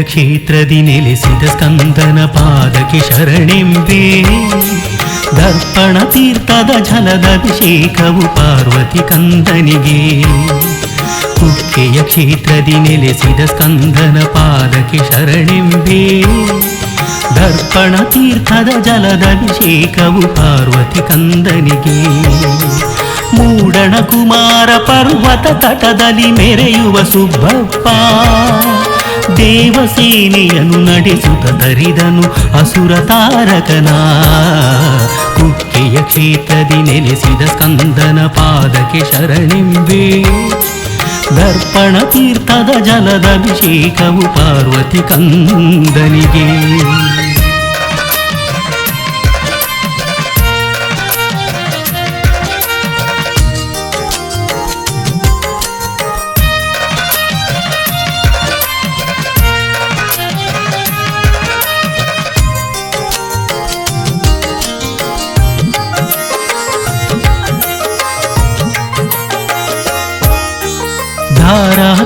ಕ್ಷೇತ್ರದಿ ನೆಲೆಸಿದ ಸ್ಕಂದನ ಪಾದಕ್ಕೆ ಶರಣೆಂಬೆ ದರ್ಪಣ ತೀರ್ಥದ ಜಲದ ಅಭಿಷೇಕವು ಪಾರ್ವತಿ ಕಂದನಿಗೆ. ಕುಕ್ಕೆಯ ಕ್ಷೇತ್ರದಿ ನೆಲೆಸಿದ ಸ್ಕಂದನ ಪಾದಕ್ಕೆ ಶರಣೆಂಬೆ ದರ್ಪಣ ತೀರ್ಥದ ಜಲದ ಅಭಿಷೇಕವು ಪಾರ್ವತಿ ಕಂದನಿಗೆ. ಮೂಡಣ ಕುಮಾರ ಪರ್ವತ ತಟದಲ್ಲಿ ಮೆರೆಯುವ ಸುಬ್ಬಪ್ಪ. ದೇವಸೇನೆಯನ್ನು ನಡೆಸುತ್ತ ತರಿದನು ಅಸುರ ತಾರಕನ. ಕುಕ್ಕೆಯ ಕ್ಷೇತ್ರದಿ ನೆಲೆಸಿದ ಸ್ಕಂದನ ಪಾದಕ್ಕೆ ಶರಣಿಂಬೆ. ದರ್ಪಣ ತೀರ್ಥದ ಜಲದ ಅಭಿಷೇಕವು ಪಾರ್ವತಿ ಕಂದನಿಗೆ.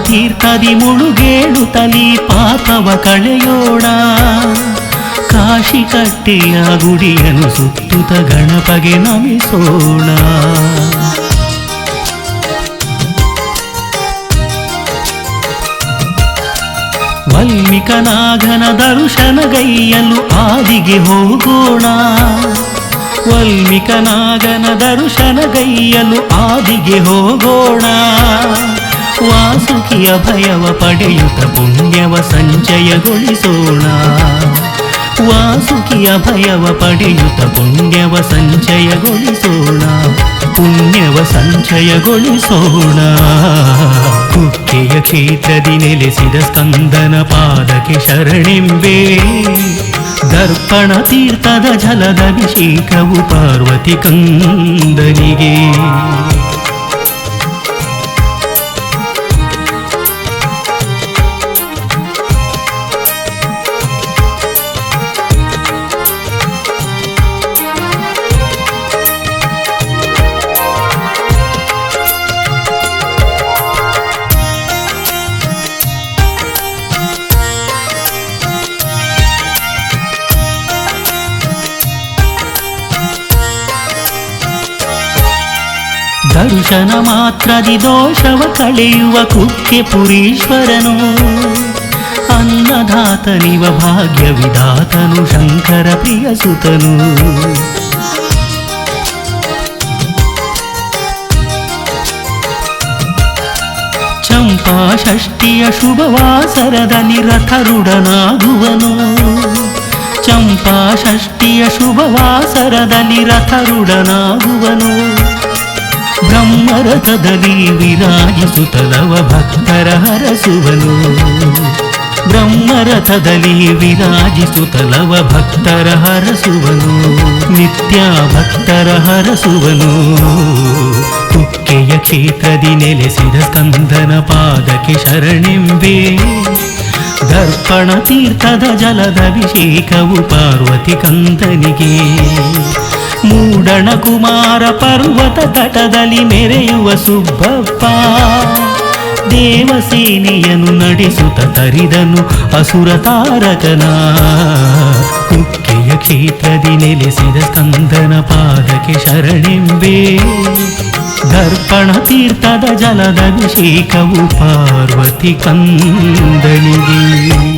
ತೀರ್ಥದಿ ಮುಳುಗೇಳು ತಲಿ ಪಾಪವ ಕಳೆಯೋಣ. ಕಾಶಿ ಕಟ್ಟೆಯ ಗುಡಿಯನು ಸುತ್ತುತ್ತ ಗಣಪಗೆ ನಮಿಸೋಣ. ವಲ್ಮಿಕನಾಗನ ದರ್ಶನಗೈಯಲು ಆದಿಗೆ ಹೋಗೋಣ. ವಲ್ಮಿಕನಾಗನ ದರ್ಶನಗೈಯಲು ಆದಿಗೆ ಹೋಗೋಣ. ವಾಸುಕಿಯ ಭಯವ ಪಡೆಯುತ್ತ ಪುಣ್ಯವ ಸಂಚಯಗೊಳಿಸೋಣ. ವಾಸುಕಿಯ ಭಯವ ಪಡೆಯುತ್ತ ಪುಣ್ಯವ ಸಂಚಯಗೊಳಿಸೋಣ. ಪುಣ್ಯವ ಸಂಚಯಗೊಳಿಸೋಣ. ಕುಕ್ಕೆಯ ಕ್ಷೇತ್ರದಿ ನೆಲೆಸಿದ ಸ್ಕಂದನ ಪಾದಕ್ಕೆ ಶರಣೆಂಬೆ. ದರ್ಪಣ ತೀರ್ಥದ ಜಲದ ಅಭಿಷೇಕವು ಪಾರ್ವತಿ ಕಂದನಿಗೆ. ದರ್ಶನ ಮಾತ್ರದಿ ದೋಷವ ಕಳೆಯುವ ಕುಕ್ಕೆ ಪುರೀಶ್ವರನು ಅನ್ನದಾತನಿವ ಭಾಗ್ಯ ವಿಧಾತನು ಶಂಕರ ಪ್ರಿಯ ಸುತನು ಚಂಪಾ ಷಷ್ಠಿಯ ಶುಭವಾಸರದಲ್ಲಿ ರಥರುಡನಾಗುವನು ಚಂಪಾ ಷಷ್ಠಿಯ ಶುಭವಾಸರದಲ್ಲಿ ರಥರುಡನಾಗುವನು ಬ್ರಹ್ಮರಥದಲ್ಲಿ ವಿರಾಜಿಸುತ್ತಲವ ಭಕ್ತರ ಹರಸುವನು ಬ್ರಹ್ಮರಥದಲ್ಲಿ ವಿರಾಜಿಸುತ್ತಲವ ಭಕ್ತರ ಹರಸುವನು ನಿತ್ಯ ಭಕ್ತರ ಹರಸುವನು ಕುಕ್ಕೆಯ ಕ್ಷೇತ್ರದಿ ನೆಲೆಸಿದ ಸ್ಕಂದನ ಪಾದಕ್ಕೆ ಶರಣೆಂಬೆ ದರ್ಪಣ ತೀರ್ಥದ ಜಲದ ಅಭಿಷೇಕವು ಪಾರ್ವತಿ ಕಂದನಿಗೆ ಮೂಡಣ ಕುಮಾರ ಪರ್ವತ ತಟದಲ್ಲಿ ಮೆರೆಯುವ ಸುಬ್ಬಪ್ಪ. ದೇವಸೇನೆಯನ್ನು ನಡೆಸುತ್ತ ತರಿದನು ಅಸುರ ತಾರಕನ. ಕುಕ್ಕೆಯ ಕ್ಷೇತ್ರದಿ ನೆಲೆಸಿದ ಸ್ಕಂದನ ಪಾದಕ್ಕೆ ಶರಣೆಂಬೆ. ದರ್ಪಣ ತೀರ್ಥದ ಜಲದ ಅಭಿಷೇಕವು ಪಾರ್ವತಿ ಕಂದನಿಗೆ.